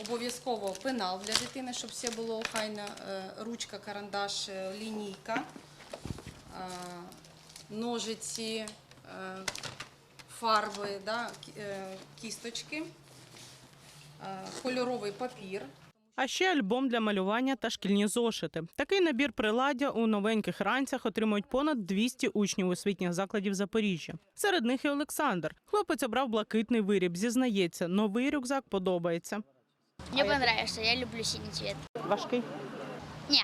Обов'язково пенал для дитини, щоб все було охайно. Е, Ручка, карандаш, е, лінійка, е, ножиці, фарби, кісточки, кольоровий папір. А ще альбом для малювання та шкільні зошити. Такий набір приладдя у новеньких ранцях отримують понад 200 учнів освітніх закладів Запоріжжя. Серед них і Олександр. Хлопець обрав блакитний виріб. Зізнається, новий рюкзак подобається. Мне понравился, я люблю синий цвет. Важкий. Не,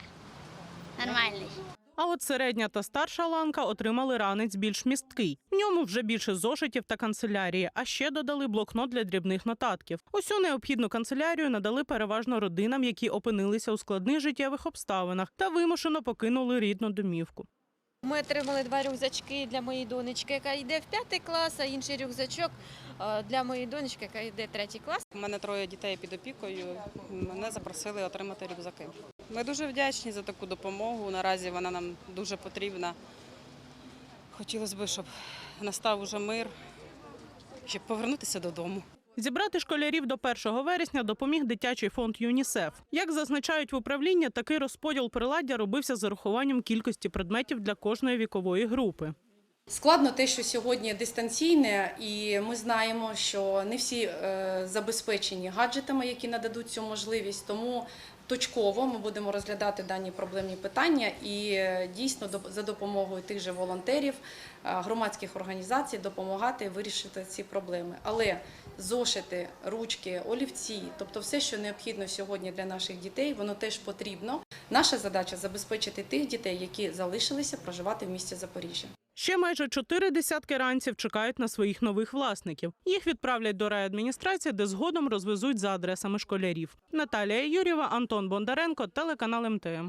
нормальный. А от середня та старша ланка отримали ранець більш місткий. В ньому вже більше зошитів та канцелярії, а ще додали блокнот для дрібних нотатків. Усю необхідну канцелярію надали переважно родинам, які опинилися у складних життєвих обставинах та вимушено покинули рідну домівку. Ми отримали два рюкзачки для моєї донечки, яка йде в п'ятий клас, а інший рюкзачок е, для моєї донечки, яка йде в третій клас. У мене троє дітей під опікою. Мене запросили отримати рюкзаки. Ми дуже вдячні за таку допомогу. Наразі вона нам дуже потрібна. Хотілося б, щоб настав уже мир, щоб повернутися додому. Зібрати школярів до 1 вересня допоміг дитячий фонд ЮНІСЕФ. Як зазначають в управлінні, такий розподіл приладдя робився з урахуванням кількості предметів для кожної вікової групи. Складно те, що сьогодні дистанційне, і ми знаємо, що не всі е, забезпечені гаджетами, які нададуть цю можливість. Тому точково ми будемо розглядати дані проблемні питання і е, дійсно за допомогою тих же волонтерів, е, громадських організацій допомагати вирішити ці проблеми. Але зошити, ручки, олівці, тобто все, що необхідно сьогодні для наших дітей, воно теж потрібно. Наша задача забезпечити тих дітей, які залишилися проживати в місті Запоріжжя. Ще майже чотири десятки ранців чекають на своїх нових власників. Їх відправлять до райадміністрації, де згодом розвезуть за адресами школярів. Наталія Юрєва, Антон Бондаренко, телеканал МТМ.